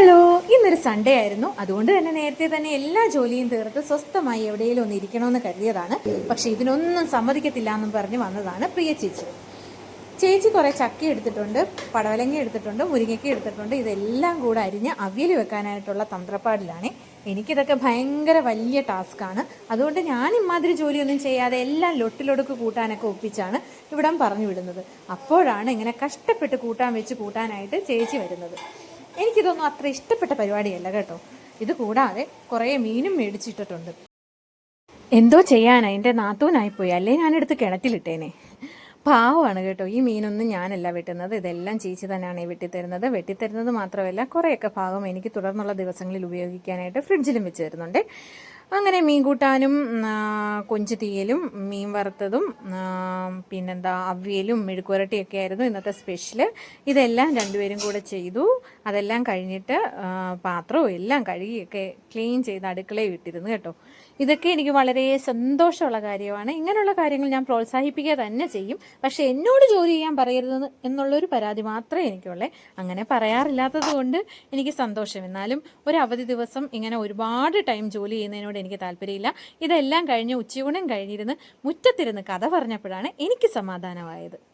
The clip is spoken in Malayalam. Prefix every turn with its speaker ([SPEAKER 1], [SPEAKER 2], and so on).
[SPEAKER 1] ഹലോ ഇന്നൊരു സൺഡേ ആയിരുന്നു. അതുകൊണ്ട് തന്നെ നേരത്തെ തന്നെ എല്ലാ ജോലിയും തീർത്ത് സ്വസ്ഥമായി എവിടെയെങ്കിലും ഒന്ന് ഇരിക്കണമെന്ന് കരുതിയതാണ്. പക്ഷെ ഇതിനൊന്നും സമ്മതിക്കത്തില്ല എന്നും പറഞ്ഞ് വന്നതാണ് പ്രിയ ചേച്ചി. ചേച്ചി കുറേ ചക്ക എടുത്തിട്ടുണ്ട് പടവലങ്ങ എടുത്തിട്ടുണ്ട് മുരിങ്ങയ്ക്ക എടുത്തിട്ടുണ്ട്. ഇതെല്ലാം കൂടെ അരിഞ്ഞ് അവിയൽ വെക്കാനായിട്ടുള്ള തന്ത്രപ്പാടിലാണ്. എനിക്കിതൊക്കെ ഭയങ്കര വലിയ ടാസ്ക്കാണ് അതുകൊണ്ട് ഞാൻ ഇമാതിരി ജോലിയൊന്നും ചെയ്യാതെ എല്ലാം ലൊട്ടിലൊടുക്ക് കൂട്ടാനൊക്കെ ഒപ്പിച്ചാണ് ഇവിടം പറഞ്ഞു വിടുന്നത്. അപ്പോഴാണ് ഇങ്ങനെ കഷ്ടപ്പെട്ട് കൂട്ടാൻ വെച്ച് കൂട്ടാനായിട്ട് ചേച്ചി വരുന്നത്. എനിക്കിതൊന്നും അത്ര ഇഷ്ടപ്പെട്ട പരിപാടിയല്ല കേട്ടോ. ഇത് കൂടാതെ കുറേ മീനും മേടിച്ചിട്ടിട്ടുണ്ട്. എന്തോ ചെയ്യാനാ? എന്റെ നാത്തൂനായിപ്പോയി. അല്ലേ ഞാനെടുത്ത് കിണറ്റിലിട്ടേനെ. പാവമാണ് കേട്ടോ. ഈ മീനൊന്നും ഞാനല്ല വെട്ടുന്നത്. ഇതെല്ലാം ചേച്ചി തന്നെയാണ് വെട്ടിത്തരുന്നത്. വെട്ടിത്തരുന്നത് മാത്രമല്ല കുറേയൊക്കെ ഭാഗം എനിക്ക് തുടർന്നുള്ള ദിവസങ്ങളിൽ ഉപയോഗിക്കാനായിട്ട് ഫ്രിഡ്ജിലും വെച്ച് തരുന്നുണ്ട്. അങ്ങനെ മീൻ കൂട്ടാനും കൊഞ്ച് തീയലും മീൻ വറുത്തതും പിന്നെന്താ അവിയലും മെഴുക്കുരട്ടിയൊക്കെ ആയിരുന്നു ഇന്നത്തെ സ്പെഷ്യൽ ഇതെല്ലാം രണ്ടുപേരും കൂടെ ചെയ്തു. അതെല്ലാം കഴിഞ്ഞിട്ട് പാത്രവും എല്ലാം കഴുകിയൊക്കെ ക്ലീൻ ചെയ്ത് അടുക്കളയിൽ ഇട്ടിരുന്നു കേട്ടോ. ഇതൊക്കെ എനിക്ക് വളരെ സന്തോഷമുള്ള കാര്യമാണ്. ഇങ്ങനെയുള്ള കാര്യങ്ങൾ ഞാൻ പ്രോത്സാഹിപ്പിക്കുക തന്നെ ചെയ്യും. പക്ഷെ എന്നോട് ജോലി ചെയ്യാൻ പറയരുത് എന്നുള്ളൊരു പരാതി മാത്രമേ എനിക്കുള്ളേ. അങ്ങനെ പറയാറില്ലാത്തത് കൊണ്ട് എനിക്ക് സന്തോഷം. എന്നാലും ഒരു അവധി ദിവസം ഇങ്ങനെ ഒരുപാട് ടൈം ജോലി ചെയ്യുന്നതിനോട് എനിക്ക് താല്പര്യമില്ല. ഇതെല്ലാം കഴിഞ്ഞ് ഉച്ചയൂണും കഴിഞ്ഞിരുന്ന് മുറ്റത്തിരുന്ന് കഥ പറഞ്ഞപ്പോഴാണ് എനിക്ക് സമാധാനമായത്.